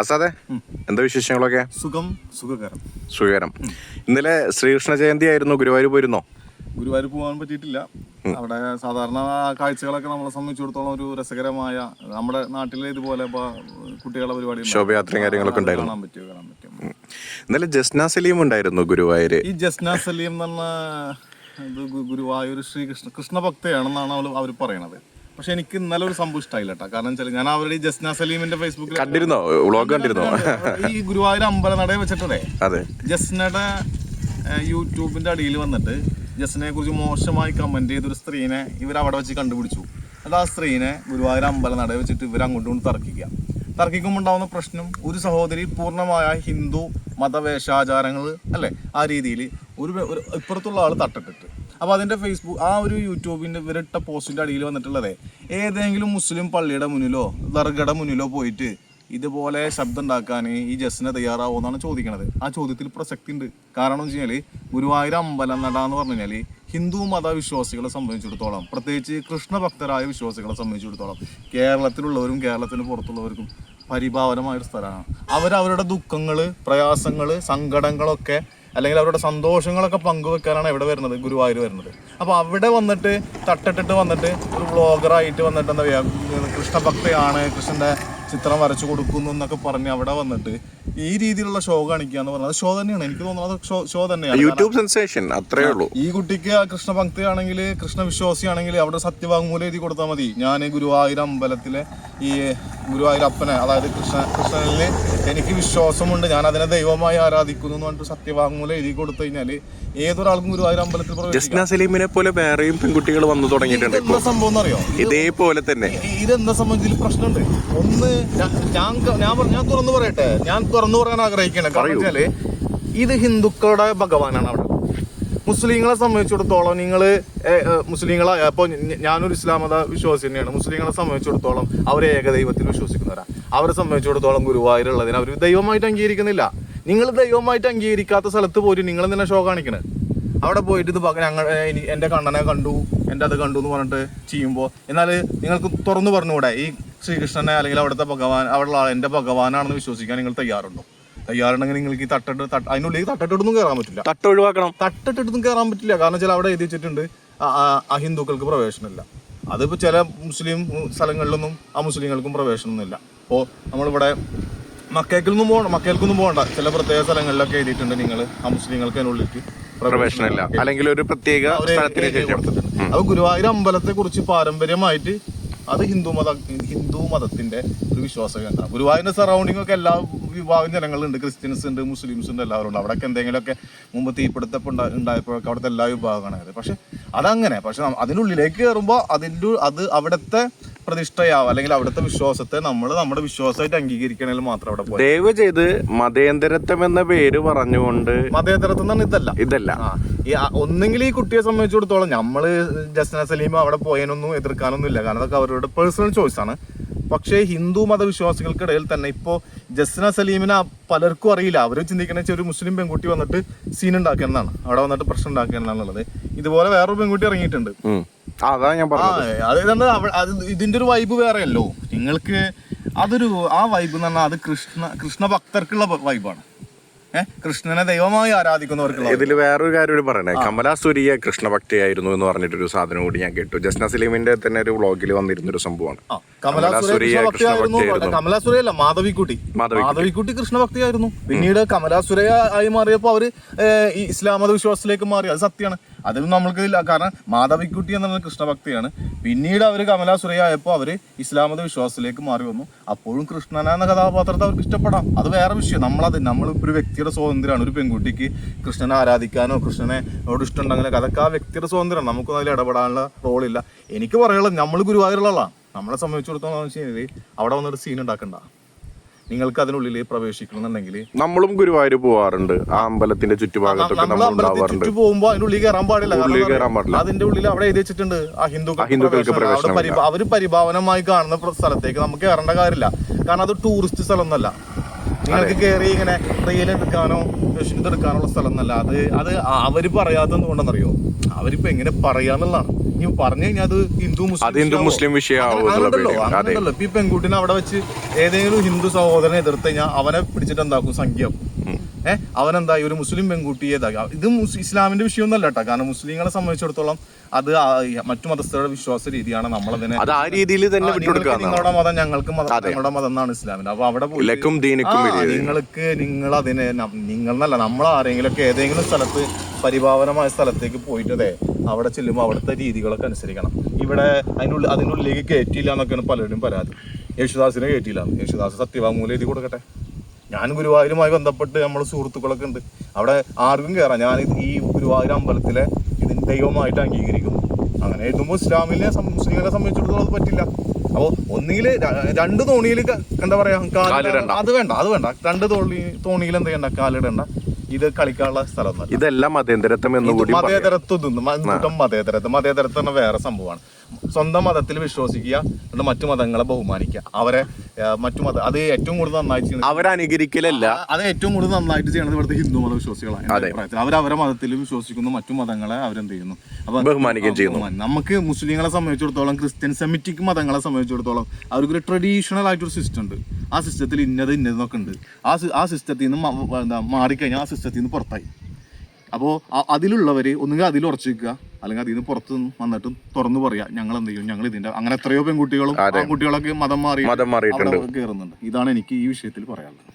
അസാദെ എന്താ വിശേഷങ്ങളൊക്കെ? സുഖം സുഖകരം. സുഖകരം. ഇന്നലെ ശ്രീകൃഷ്ണ ജയന്തി ആയിരുന്നു ഗുരുവായൂർ പോയിരുന്നോ? ഗുരുവായൂർ പോകാൻ പറ്റിയിട്ടില്ല. അവിടെ സാധാരണ കാഴ്ചകളൊക്കെ നമ്മളെ സംബന്ധിച്ചിടത്തോളം ഒരു രസകരമായ നമ്മുടെ നാട്ടിലെ ഇതുപോലെ കുട്ടികളെ പരിപാടി. ശോഭയാത്രയും കാര്യങ്ങളൊക്കെ ഉണ്ടായിരുന്നു. കാണാൻ പറ്റും കാണാൻ പറ്റും. ഇന്നലെ ജസ്ന സലീം ഉണ്ടായിരുന്നു ഗുരുവായൂര്. ഈ ജസ്ന സലീം എന്ന് പറഞ്ഞ ഗുരുവായൂർ ശ്രീകൃഷ്ണ കൃഷ്ണഭക്തയാണെന്നാണ് അവൾ അവർ പറയണത്. പക്ഷെ എനിക്ക് ഇന്നലെ ഒരു സംഭവം ഇഷ്ടമായില്ല കേട്ടോ കാരണം വെച്ചാൽ ഞാൻ അവരുടെ ജസ്ന സലീമിന്റെ ഫേസ്ബുക്കിൽ കണ്ടിരുന്നോ? വ്ളോഗ് കണ്ടിരുന്നോ? ഈ ഗുരുവായൂർ അമ്പലനടയെ വെച്ചിട്ടേ അതെ. ജസ്നയുടെ യൂട്യൂബിന്റെ അടിയിൽ വന്നിട്ട് ജസ്നയെ കുറിച്ച് മോശമായി കമന്റ് ചെയ്തൊരു സ്ത്രീനെ ഇവർ അവിടെ വെച്ച് കണ്ടുപിടിച്ചു. അത് ആ സ്ത്രീനെ ഗുരുവായൂർ അമ്പലനടയെ വെച്ചിട്ട് ഇവർ അങ്ങോട്ടും ഇങ്ങോട്ടും തർക്കിക്കുക തർക്കിക്കുമ്പോൾ ഉണ്ടാവുന്ന പ്രശ്നം ഒരു സഹോദരി പൂർണമായ ഹിന്ദു മതവേഷാചാരങ്ങൾ അല്ലേ? ആ രീതിയിൽ ഒരു ഇപ്പുറത്തുള്ള ആൾ തട്ടിട്ടിട്ട്. അപ്പോൾ അതിന്റെ ഫേസ്ബുക്ക് ആ ഒരു യൂട്യൂബിന്റെ ഇവരിട്ട പോസ്റ്റിന്റെ അടിയിൽ വന്നിട്ടുള്ളതേ. ഏതെങ്കിലും മുസ്ലിം പള്ളിയുടെ മുന്നിലോ ദർഗയുടെ മുന്നിലോ പോയിട്ട് ഇതുപോലെ ശബ്ദം ഉണ്ടാക്കാൻ ഈ ജസ്സിനെ തയ്യാറാവോ എന്നാണ് ചോദിക്കുന്നത് ആ ചോദ്യത്തിൽ പ്രസക്തി ഉണ്ട്. കാരണം എന്ന് വെച്ച് കഴിഞ്ഞാൽ ഗുരുവായൂർ അമ്പലം നട എന്ന് പറഞ്ഞു കഴിഞ്ഞാൽ ഹിന്ദു മതവിശ്വാസികളെ സംബന്ധിച്ചിടത്തോളം പ്രത്യേകിച്ച് കൃഷ്ണഭക്തരായ വിശ്വാസികളെ സംബന്ധിച്ചിടത്തോളം കേരളത്തിലുള്ളവരും കേരളത്തിന് പുറത്തുള്ളവർക്കും പരിഭാവനമായ ഒരു സ്ഥലമാണ്. അവരവരുടെ ദുഃഖങ്ങൾ പ്രയാസങ്ങൾ സങ്കടങ്ങളൊക്കെ അല്ലെങ്കിൽ അവരുടെ സന്തോഷങ്ങളൊക്കെ പങ്കുവെക്കാനാണ് ഇവിടെ വരുന്നത് ഗുരുവായൂർ വരുന്നത്. അപ്പോൾ അവിടെ വന്നിട്ട് തട്ടിട്ടിട്ട് വന്നിട്ട് ഒരു വ്ളോഗറായിട്ട് വന്നിട്ട് എന്താ പറയുക കൃഷ്ണഭക്തയാണ് കൃഷ്ണന്റെ ചിത്രം വരച്ചു കൊടുക്കുന്നു എന്നൊക്കെ പറഞ്ഞ് അവിടെ വന്നിട്ട് ഈ രീതിയിലുള്ള ഷോ കാണിക്കുക എന്ന് പറഞ്ഞത് ഷോ തന്നെയാണ്. എനിക്ക് തോന്നുന്നത് ഷോ ഷോ തന്നെയാണ്. യൂട്യൂബ് സെൻസേഷൻ അത്രേ ഉള്ളൂ. ഈ കുട്ടിക്ക് കൃഷ്ണ ഭക്തി ആണെങ്കിൽ കൃഷ്ണ വിശ്വാസി ആണെങ്കിൽ അവിടെ സത്യവാങ്മൂലം എഴുതി കൊടുത്താൽ മതി. ഞാൻ ഗുരുവായൂർ അമ്പലത്തിലെ ഈ ഗുരുവായൂർ അപ്പനെ അതായത് കൃഷ്ണ കൃഷ്ണനിൽ എനിക്ക് വിശ്വാസമുണ്ട്. ഞാൻ അതിനെ ദൈവമായി ആരാധിക്കുന്നു എന്ന് പറഞ്ഞിട്ട് സത്യവാങ്മൂലം എഴുതി കൊടുത്തു കഴിഞ്ഞാൽ ഏതൊരാൾക്കും ഗുരുവായൂർ അമ്പലത്തിൽ ജസ്ന സലീമിനെ പോലെ വേറെയും പെൺകുട്ടികൾ വന്നു തുടങ്ങിയിട്ടുണ്ട് സംഭവം എന്നറിയോ ഇതേപോലെ തന്നെ. ഇതെന്താ സംബന്ധിച്ച് പ്രശ്നമുണ്ട്. ഒന്ന് ഞാൻ ഞാൻ ഞാൻ തുറന്നു പറയട്ടെ. ഞാൻ തുറന്നു പറയാൻ ആഗ്രഹിക്കണം കാരണം വെച്ചാൽ ഇത് ഹിന്ദുക്കളുടെ ഭഗവാനാണ് അവിടെ. മുസ്ലിങ്ങളെ സംബന്ധിച്ചിടത്തോളം നിങ്ങൾ മുസ്ലിങ്ങളെ അപ്പോൾ ഞാനൊരു ഇസ്ലാം മത വിശ്വാസി തന്നെയാണ് മുസ്ലിങ്ങളെ സംബന്ധിച്ചിടത്തോളം അവർ ഏകദൈവത്തിൽ വിശ്വസിക്കുന്നവരാണ് അവരെ സംബന്ധിച്ചിടത്തോളം ഗുരുവായൂരുള്ളതിന് അവർ ദൈവമായിട്ട് അംഗീകരിക്കുന്നില്ല. നിങ്ങൾ ദൈവമായിട്ട് അംഗീകരിക്കാത്ത സ്ഥലത്ത് പോയിട്ട് നിങ്ങൾ തന്നെ ഷോ കാണിക്കണേ? അവിടെ പോയിട്ട് ഇത് ഞങ്ങൾ എന്റെ കണ്ണനെ കണ്ടു എന്റെ അത് കണ്ടു എന്ന് പറഞ്ഞിട്ട് ചെയ്യുമ്പോൾ എന്നാൽ നിങ്ങൾക്ക് തുറന്നു പറഞ്ഞുകൂടെ. ഈ ശ്രീകൃഷ്ണനെ അല്ലെങ്കിൽ അവിടുത്തെ ഭഗവാൻ അവിടെയുള്ള എന്റെ ഭഗവാനാണെന്ന് വിശ്വസിക്കാൻ നിങ്ങൾ തയ്യാറുണ്ടോ? തയ്യാറുണ്ടെങ്കിൽ നിങ്ങൾക്ക് ഈ തട്ടിട്ട് തട്ട് അതിനുള്ളിൽ തട്ടിട്ടൊന്നും കയറാൻ പറ്റില്ല. തട്ട് ഒഴിവാക്കണം തട്ടിട്ടിട്ടൊന്നും കയറാൻ പറ്റില്ല. കാരണം വെച്ചാൽ അവിടെ എഴുതി വെച്ചിട്ടുണ്ട് അഹിന്ദുക്കൾക്ക് പ്രവേശനമില്ല. അതിപ്പോൾ ചില മുസ്ലിം സ്ഥലങ്ങളിലൊന്നും ആ മുസ്ലിങ്ങൾക്കും പ്രവേശനമൊന്നുമില്ല. അപ്പോൾ നമ്മളിവിടെ മക്കേക്കൊന്നും പോകണ്ട മക്കൾക്കൊന്നും പോകണ്ട. ചില പ്രത്യേക സ്ഥലങ്ങളിലൊക്കെ എഴുതിയിട്ടുണ്ട് നിങ്ങൾ ആ മുസ്ലിങ്ങൾക്ക് അതിനുള്ളിലേക്ക് പ്രവേശനമില്ല. അല്ലെങ്കിൽ ഒരു പ്രത്യേക അത് ഗുരുവായൂർ അമ്പലത്തെ കുറിച്ച് പാരമ്പര്യമായിട്ട് അത് ഹിന്ദു മത ഹിന്ദു മതത്തിന്റെ ഒരു വിശ്വാസ കേന്ദ്രമാണ് ഗുരുവായൂരിന്റെ സറൗണ്ടിങ് ഒക്കെ എല്ലാ വിഭാഗം ജനങ്ങളുണ്ട്. ക്രിസ്ത്യൻസ് ഉണ്ട് മുസ്ലിംസ് ഉണ്ട് എല്ലാവരും ഉണ്ട്. അവിടെയൊക്കെ എന്തെങ്കിലുമൊക്കെ മുമ്പ് തീപിടുത്തപ്പം ഉണ്ടാ- ഉണ്ടായപ്പോഴൊക്കെ അവിടുത്തെ എല്ലാ വിഭാഗമാണ് പക്ഷെ അതങ്ങനെ. പക്ഷെ അതിനുള്ളിലേക്ക് കയറുമ്പോൾ അതിന്റെ അത് അവിടുത്തെ പ്രതിഷ്ഠയാവും. അല്ലെങ്കിൽ അവിടുത്തെ വിശ്വാസത്തെ നമ്മൾ നമ്മുടെ വിശ്വാസമായിട്ട് അംഗീകരിക്കണമെങ്കിൽ മാത്രം അവിടെ പോയി ദയവ് ചെയ്ത് മതേന്തരത്വം എന്ന പേര് പറഞ്ഞുകൊണ്ട് മതേതരത്വം എന്ന് പറഞ്ഞാൽ ഇതല്ല. ഇതല്ല. ആ, ഈ ആ- ഒന്നെങ്കിൽ ഈ കുട്ടിയെ സംബന്ധിച്ചിടത്തോളം നമ്മൾ ജസ്ന സലീം അവിടെ പോയതിനൊന്നും എതിർക്കാനൊന്നും ഇല്ല. കാരണം അതൊക്കെ അവരുടെ പേഴ്സണൽ ചോയ്സ് ആണ്. പക്ഷേ ഹിന്ദു മതവിശ്വാസികൾക്കിടയിൽ തന്നെ ഇപ്പോൾ ജസ്ന സലീമിനെ ആ പലർക്കും അറിയില്ല. അവർ ചിന്തിക്കണ വെച്ചാൽ ഒരു മുസ്ലിം പെൺകുട്ടി വന്നിട്ട് സീൻ ഉണ്ടാക്കുന്നതാണ് അവിടെ വന്നിട്ട് പ്രശ്നം ഉണ്ടാക്കുന്നതാണുള്ളത് ഇതുപോലെ വേറൊരു പെൺകുട്ടി ഇറങ്ങിയിട്ടുണ്ട്. അതാ ഞാൻ പറഞ്ഞത്. അത് ഇതിന്റെ ഒരു വൈബ് വേറെയല്ലോ. നിങ്ങൾക്ക് അതൊരു ആ വൈബ് എന്ന് പറഞ്ഞാൽ അത് കൃഷ്ണ കൃഷ്ണ ഭക്തർക്കുള്ള വൈബാണ് കൃഷ്ണനെ ദൈവമായി ആരാധിക്കുന്നവർക്കുള്ള ഇതിൽ വേറൊരു കാര്യം കൂടി പറയണേ കമലാസുരിയെ കൃഷ്ണഭക്തിയായിരുന്നു എന്ന് പറഞ്ഞിട്ടൊരു സാധനം കൂടി ഞാൻ കേട്ടു. ജസ്ന സലീമിന്റെ തന്നെ ഒരു വ്ളോഗിൽ വന്നിരുന്ന ഒരു സംഭവമാണ് കമലാസുരയല്ല മാധവിക്കുട്ടി. മാധവിക്കുട്ടി. മാധവിക്കുട്ടി കൃഷ്ണഭക്തിയായിരുന്നു. പിന്നീട് കമലാസുരയ ആയി മാറിയപ്പോൾ അവർ ഇസ്ലാം മത വിശ്വാസത്തിലേക്ക് മാറി. അത് സത്യമാണ്. അതിൽ നമ്മൾക്ക് കാരണം മാധവിക്കുട്ടി എന്നുള്ളത് കൃഷ്ണഭക്തിയാണ്. പിന്നീട് അവർ കമലാസുരയ ആയപ്പോൾ അവർ ഇസ്ലാം മത വിശ്വാസത്തിലേക്ക് മാറി വന്നു. അപ്പോഴും കൃഷ്ണന എന്ന കഥാപാത്രത്തെ അവർക്ക് ഇഷ്ടപ്പെടാം. അത് വേറെ വിഷയം. നമ്മളത് നമ്മൾ ഒരു വ്യക്തിയുടെ സ്വാതന്ത്ര്യമാണ്. ഒരു പെൺകുട്ടിക്ക് കൃഷ്ണനെ ആരാധിക്കാനോ കൃഷ്ണനെ ഓട് ഇഷ്ടമുണ്ടെങ്കിലോ അതൊക്കെ ആ വ്യക്തിയുടെ സ്വാതന്ത്ര്യമാണ്. നമുക്കൊന്നും അതിൽ ഇടപെടാനുള്ള റോളില്ല. എനിക്ക് പറയാനുള്ളത് നമ്മൾ ഗുരുവായൂരുള്ള ആളാണ് നമ്മളെ സംബന്ധിച്ചിടത്തോളം വെച്ച് കഴിഞ്ഞാൽ അവിടെ വന്നൊരു സീൻ ഉണ്ടാക്കണ്ട. നിങ്ങൾക്ക് അതിനുള്ളിൽ പ്രവേശിക്കണം പ്രവേശിക്കണമെന്നുണ്ടെങ്കിൽ നമ്മളും ഗുരുവായൂർ പോവാറുണ്ട്. ആ അമ്പലത്തിന്റെ ചുറ്റുഭാഗത്തൊക്കെ നമ്മൾ അമ്പലത്തിൽ ചുറ്റി അതിന്റെ ഉള്ളിൽ കയറാൻ പാടില്ല? അതിന്റെ ഉള്ളിൽ അവിടെ എഴുതി വെച്ചിട്ടുണ്ട്. ആ ഹിന്ദുക്കൾക്ക്. അവിടെ അവർ പരിഭാവനമായി കാണുന്ന സ്ഥലത്തേക്ക് നമുക്ക് കയറേണ്ട കാര്യമില്ല. കാരണം അത് ടൂറിസ്റ്റ് സ്ഥലമൊന്നല്ല നിങ്ങൾക്ക് കയറി ഇങ്ങനെ റീൽ എടുക്കാനോ എടുക്കാനുള്ള സ്ഥലം എന്നല്ല അത് അത് അവർ പറയാത്തത് കൊണ്ടെന്നറിയോ? അവരിപ്പോ എങ്ങനെ പറയാന്നുള്ളതാണ്. ഇനി പറഞ്ഞു കഴിഞ്ഞാൽ അത് ഹിന്ദു മുസ്ലിം അത് ഹിന്ദു മുസ്ലിം വിഷയമാണല്ലോ അങ്ങനെയല്ലോ. ഇപ്പൊ പെൺകുട്ടിനെ അവിടെ വെച്ച് ഏതെങ്കിലും ഹിന്ദു സഹോദരനെ എതിർത്ത് കഴിഞ്ഞാൽ അവനെ പിടിച്ചിട്ട് എന്താക്കും? സംഖ്യ. ഏഹ് അവനെന്താ ഈ ഒരു മുസ്ലിം പെൺകുട്ടിയെ ഇതാക്കി. ഇത് ഇസ്ലാമിന്റെ വിഷയമൊന്നല്ല കേട്ടോ. കാരണം മുസ്ലിങ്ങളെ സംബന്ധിച്ചിടത്തോളം അത് മറ്റു മതസ്ഥരുടെ വിശ്വാസ രീതിയാണ് നമ്മളതിനെ അത് ആ രീതിയിൽ തന്നെ നിങ്ങളുടെ മതം ഞങ്ങൾക്ക് നിങ്ങളുടെ മതം എന്നാണ് ഇസ്ലാമിന്റെ. അപ്പൊ അവിടെ പോയി നിങ്ങൾക്ക് നിങ്ങൾ അതിനെ നിങ്ങൾ നിങ്ങളെന്നല്ല നമ്മൾ ആരെങ്കിലും ഒക്കെ ഏതെങ്കിലും സ്ഥലത്ത് പരിപാവനമായ സ്ഥലത്തേക്ക് പോയിട്ടതേ അവിടെ ചെല്ലുമ്പോൾ അവിടുത്തെ രീതികളൊക്കെ അനുസരിക്കണം. ഇവിടെ അതിനുള്ളിൽ അതിനുള്ളിലേക്ക് കയറ്റിയില്ല എന്നൊക്കെയാണ് പലരുടെയും പരാതി. യേശുദാസിനെ കയറ്റിയില്ല യേശുദാസ് സത്യവാങ്മൂലം എഴുതി കൊടുക്കട്ടെ. ഞാൻ ഗുരുവായൂരുമായി ബന്ധപ്പെട്ട് നമ്മൾ സുഹൃത്തുക്കളൊക്കെ ഉണ്ട്. അവിടെ ആർക്കും കയറാം ഞാൻ ഈ ഗുരുവായൂർ അമ്പലത്തിലെ ഇതിന് ദൈവമായിട്ട് അംഗീകരിക്കുന്നു. അങ്ങനെ എഴുതുമ്പോൾ ഇസ്ലാമിനെ മുസ്ലിങ്ങളെ സംബന്ധിച്ചിടത്തോളം അത് പറ്റില്ല. അപ്പോൾ ഒന്നുകിൽ രണ്ട് തോണിയിൽ എന്താ പറയാ കാലിടണ്ട. അത് വേണ്ട അത് വേണ്ട. രണ്ട് തോണി തോണിയിൽ എന്താ ചെയ്യണ്ട? കാലിടണ്ട. ഇത് കളിക്കാനുള്ള സ്ഥലം ഇതെല്ലാം മതേതരത്വം എന്ന് കൂടി മതേതരത്വം മതേതരത്വം. മതേതരത്വം എന്ന വേറെ സംഭവമാണ്. സ്വന്തം മതത്തിൽ വിശ്വസിക്കുക എന്നിട്ട് മറ്റു മതങ്ങളെ ബഹുമാനിക്കുക. അവരെ മറ്റു മത അത് ഏറ്റവും കൂടുതൽ നന്നായിട്ട് ചെയ്യുന്നത് അവരനുകരിക്കലല്ല. അത് ഏറ്റവും കൂടുതൽ നന്നായിട്ട് ചെയ്യുന്നത് ഇവിടുത്തെ ഹിന്ദു മത വിശ്വാസികളാണ് അവർ അവരെ മതത്തിൽ വിശ്വസിക്കുന്നു മറ്റു മതങ്ങളെ അവരെന്ത് ചെയ്യുന്നു അപ്പൊ ബഹുമാനിക്കുകയും ചെയ്യുന്നു. നമുക്ക് മുസ്ലിങ്ങളെ സംബന്ധിച്ചിടത്തോളം ക്രിസ്ത്യൻ സെമിറ്റിക് മതങ്ങളെ സംബന്ധിച്ചിടത്തോളം അവർക്കൊരു ട്രഡീഷണൽ ആയിട്ടൊരു സിസ്റ്റം ഉണ്ട്. ആ സിസ്റ്റത്തിൽ ഇന്നത് ഇന്നതെന്നൊക്കെ ഉണ്ട്. ആ ആ സിസ്റ്റത്തിൽ നിന്ന് എന്താ മാറിക്കഴിഞ്ഞാൽ ആ സിസ്റ്റത്തിൽ നിന്ന് പുറത്തായി. അപ്പോൾ അതിലുള്ളവർ ഒന്നുകിൽ അതിൽ ഉറച്ചു നിൽക്കുക അല്ലെങ്കിൽ അതിൽ നിന്ന് പുറത്ത് വന്നിട്ടും തുറന്നു പറയാ ഞങ്ങൾ എന്ത് ചെയ്യും ഞങ്ങൾ ഇതിന്റെ അങ്ങനെ എത്രയോ പെൺകുട്ടികളും കുട്ടികളൊക്കെ ആൺകുട്ടികളൊക്കെ മതം മാറി മതം. അവിടെ കയറുന്നുണ്ട് ഇതാണ് എനിക്ക് ഈ വിഷയത്തിൽ പറയാനുള്ളത്.